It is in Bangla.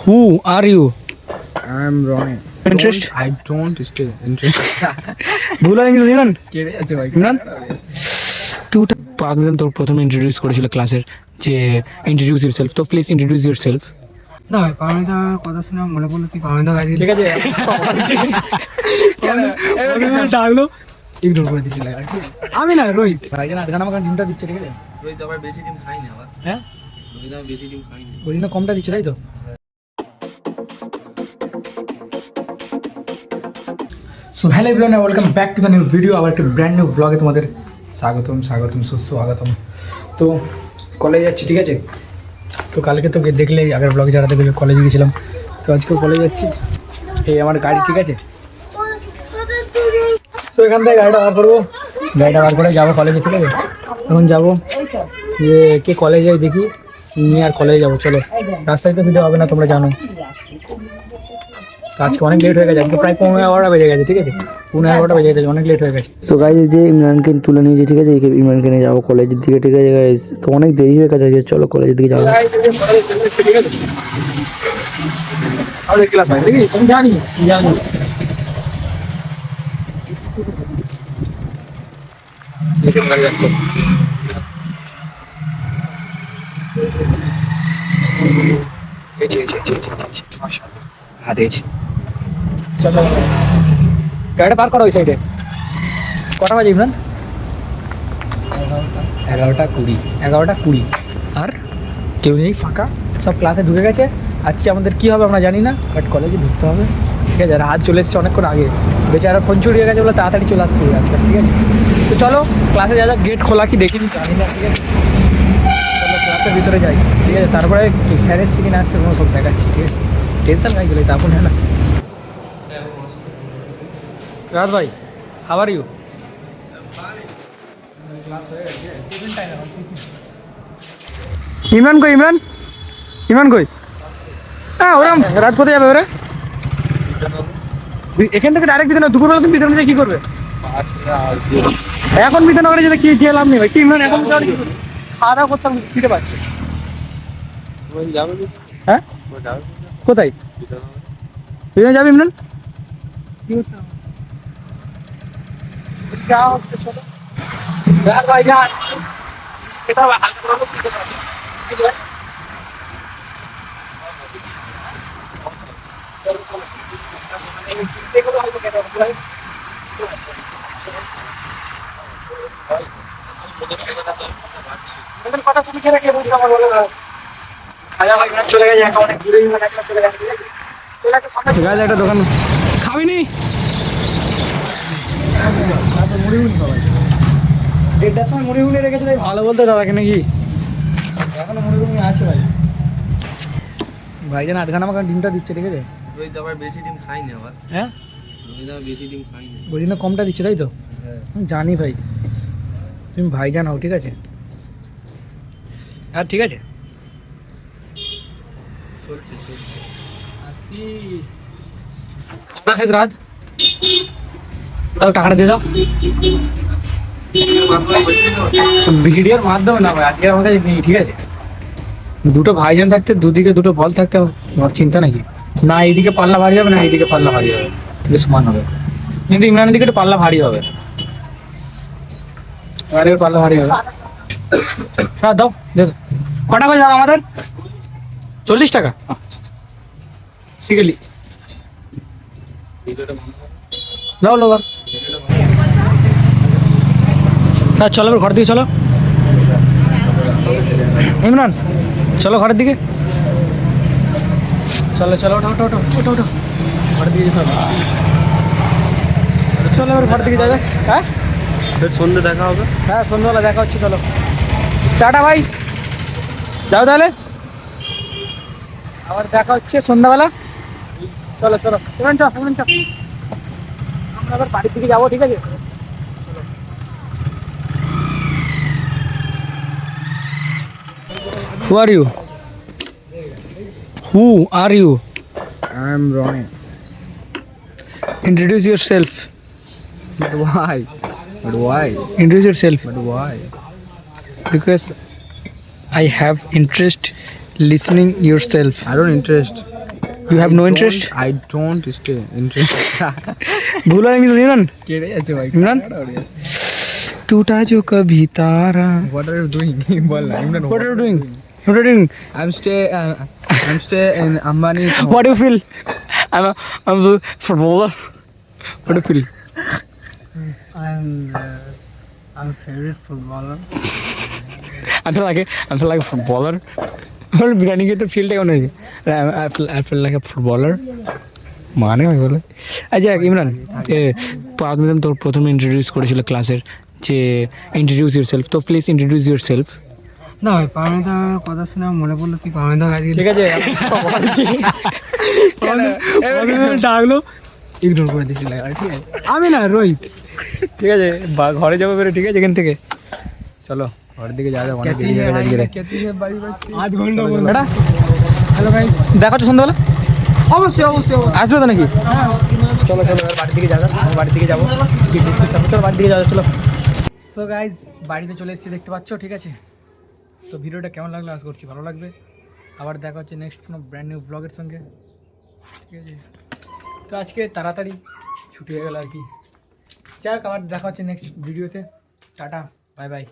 Who are you I'm Ronnie. Interest? Don't, I don't stay. Interested. ভুল হয়ে গেছে ইমরান কেড়ে আছে ভাই ইমরান তুই পাগলেন তোর প্রথমে ইন্ট্রোডিউস করেছিল ক্লাসের যে ইন্ট্রোডিউস ইউর সেলফ তো প্লিজ ইন্ট্রোডিউস ইউর সেলফ না ভাই পারমিতা কথা শুনে মনে পড়ল তুই পারমিতা গাছ ঠিক আছে ডাকলো। ইগনোর করে দিয়েছিল আমি না রোহিত। ভাই জান আধখানা আমাকে ডিমটা দিচ্ছে ঠিক আছে? রোহিত আবার বেশি ডিম খাই না আবার। হ্যাঁ? রোহিত আবার বেশি ডিম খাই না কমটা দিচ্ছে তাই তো? So hello everyone welcome back to the new video আবার একটা ব্র্যান্ড নিউ ব্লগে তোমাদের স্বাগতম স্বাগতম সুস্বাগতম তো কলেজ যাচ্ছি, ঠিক আছে? তো কালকে তো দেখলে আগের ব্লগে যারা দেখে কলেজে গেছিলাম। তো আজকেও কলেজ যাচ্ছি। এই আমার গাড়ি, ঠিক আছে? সো এখান থেকে গাড়িটা বার করব। গাড়িটা বার করে যাব কলেজে ঠিক আছে? এখন যাব যে কে কলেজে দেখি। নিয়ে আর কলেজে যাব, চলো। রাস্তায় তো ভিডিও হবে না, তোমরা জানো। আজকে অনেক লেট হয়ে গেছে আজকে প্রায় পনেরো এগারোটা বেজে গেছে ঠিক আছে পনেরো এগারোটা বেজে গেছে অনেক লেট হয়ে গেছে তো গাইজ যে ইমরানকে তুলে নিয়েছি ঠিক আছে ইমরানকে নিয়ে যাব কলেজের দিকে ঠিক আছে গাইজ তো অনেক দেরি হয়ে গেছে যে চলো কলেজের দিকে যাব আমাদের ক্লাস হয় জানি জানি মাশাআল্লাহ হ্যাঁ দিয়েছি চলো। গাড়িটা পার করো ওই সাইডে কটা বাজে ইমরান? এগারোটা কুড়ি। এগারোটা কুড়ি। আর? কেউ নেই? ফাঁকা? সব ক্লাসে ঢুকে গেছে। আজকে আমাদের কি হবে আমরা জানি না বাট কলেজে ঢুকতে হবে। ঠিক আছে আর হাত চলে এসছে অনেকক্ষণ আগে। বেচারা ফোন চুরি হয়ে গেছে বলে তাড়াতাড়ি চলে আসছে আজকে ঠিক আছে? তো চলো ক্লাসে যা যা গেট খোলা কি দেখিনি জানি না ঠিক আছে? চলো ক্লাসের ভিতরে যাই ঠিক আছে? তারপরে স্যার এসছে কি না আসছে কোনো সব দেখাচ্ছি ঠিক আছে? টেনশন খাই গেলে তখন হ্যাঁ না। রাত ভাই হাওয়ার ইউ ইমরান কই ইমরান? ইমরান কই? হ্যাঁ ওরা রাত কোথায় যাবে ওরা? এখান থেকে ডাইরেক্ট বিধান দুপুরবেলা তুমি বিধান কি করবে? এখন বিধানগরে যেতে কি যে লাভ নেই ভাই। কি ইমরান এখন? খাওয়া দাওয়া করতাম ফিরে পাচ্ছে হ্যাঁ? কোথায়? বিধান যাবে ইমরান? কি করতে হবে? যা হচ্ছে চলো যাক ভাই যান এটা হালকা করে দিতে পারবে ঠিক আছে কথা তুমি ছেড়ে কে বুঝবে আমার বলো না খাজা ভাই না চলে গেছে একা অনেক দূরে মানে একটা চলে গেছে ঠিক আছে? চলে একটা সামনে চলে একটা দোকান খাবি নি আচ্ছা মুড়ি মুড়ি পাওয়া যায় দেড়টার সময় মুড়ি মুড়ি রেখেছে তাই ভালো বলতে দাদাকে নাকি। এখনও মুড়ি মুড়ি আছে ভাই। ভাইজান আটখানা আমাকে ডিমটা দিচ্ছে ঠিক আছে? রোহিত আবার বেশি ডিম খাই না আবার। হ্যাঁ? রোহিত আবার বেশি ডিম খাই না ওই জন্য কমটা দিচ্ছে তাই তো? হ্যাঁ। জানি ভাই। তুমি ভাইজান হও ঠিক আছে? আর ঠিক আছে। চলছে চলছে। আসি। রাত? দাও, টাকাটা দিয়ে দাও। ভিডিওর মাধ্যমে না ভাই, আজকে আমার কাছে নেই, ঠিক আছে? দুটো ভাইজান থাকতে, দুদিকে দুটো বল থাকতে, আমার চিন্তা নাকি? না, এইদিকে পাল্লা ভারী হবে, না এইদিকে পাল্লা ভারী হবে। তাহলে সমান হবে। কিন্তু ইমরানের দিকে একটু পাল্লা ভারী হবে। এবারে পাল্লা ভারী হবে। হ্যাঁ দাও। কটা করে দাও আমাদের? চল্লিশ টাকা। সিগেলি দাও লো না চলো এবার ঘর দিকে চলো। ইমরান চলো ঘরের দিকে। চলো চলো ওঠো ওঠো ওঠো ওঠো ওঠো। ঘরের দিকে যেতে চলো এবার ঘরের দিকে যাক হ্যাঁ? সন্ধ্যে দেখা হবে। হ্যাঁ সন্ধ্যাবেলা দেখা হচ্ছে চলো। টাটা ভাই। যাও তাহলে। আবার দেখা হচ্ছে সন্ধ্যাবেলা। চলো চলো। ইমরান চ ইমরান চ আমরা আবার বাড়ির দিকে যাবো ঠিক আছে Who are you? Who are you? I'm Ronnie. Introduce yourself. But why? But why? Introduce yourself. But why? Because I have interest listening yourself. I don't interest. You have no interest I don't stay interest ভুল হয়নি তো ইমরান কেড়ে আছে ভাই ইমরান টুটা জো কভি তারা হোয়াট আর ইউ ডুইং বল না Imran what are you doing What are you doing? I'm stay. Uh, I'm stay in Ambani's. Home. What do you feel? I'm a, I'm a footballer. What do you feel? I'm uh, I'm favorite footballer. I feel like a, I feel like a footballer. আমার বিরিয়ানি খেতে ফিলটা কেমন হয়েছে? like a footballer? মানে আমি বলে। আচ্ছা ইমরান এ প্রাথমিক তোর প্রথমে ইন্ট্রোডিউস করেছিল ক্লাসের যে ইন্ট্রোডিউস ইউর সেলফ তো প্লিজ ইন্ট্রোডিউস ইউর সেলফ না ভাই পারমিতার কথা শুনে মনে পড়ল তুই পারমিতা গাছ ঠিক আছে ডাকলো ইগনোর করে দিয়েছিল ঠিক আছে। আমি না রোহিত। ঠিক আছে বা ঘরে যাব বেরো ঠিক আছে এখান থেকে। চলো। ঘরের দিকে যাওয়া যাক অনেক দেরি হয়ে গেছে আজকে আধ ঘণ্টা বলল বেটা হ্যালো গাইস দেখা হচ্ছে সন্ধ্যাবেলা অবশ্যই অবশ্যই অবশ্যই আসবে তো নাকি চলো চলো এবার বাড়ির দিকে যাব আমার বাড়ির দিকে যাব কি distance হবে? চলো বাড়ির দিকে যাব চলো সো গাইজ বাড়িতে চলে এসেছি দেখতে পাচ্ছ ঠিক আছে তো ভিডিওটা কেমন লাগল আজ করছি ভালো লাগবে আবার দেখা হচ্ছে নেক্সট কোনো ব্র্যান্ড নিউ ব্লগের সঙ্গে ঠিক আছে তো আজকে তাড়াতাড়ি ছুটি হয়ে গেল আর কি যাই হোক আবার দেখা হচ্ছে নেক্সট ভিডিওতে টাটা বাই বাই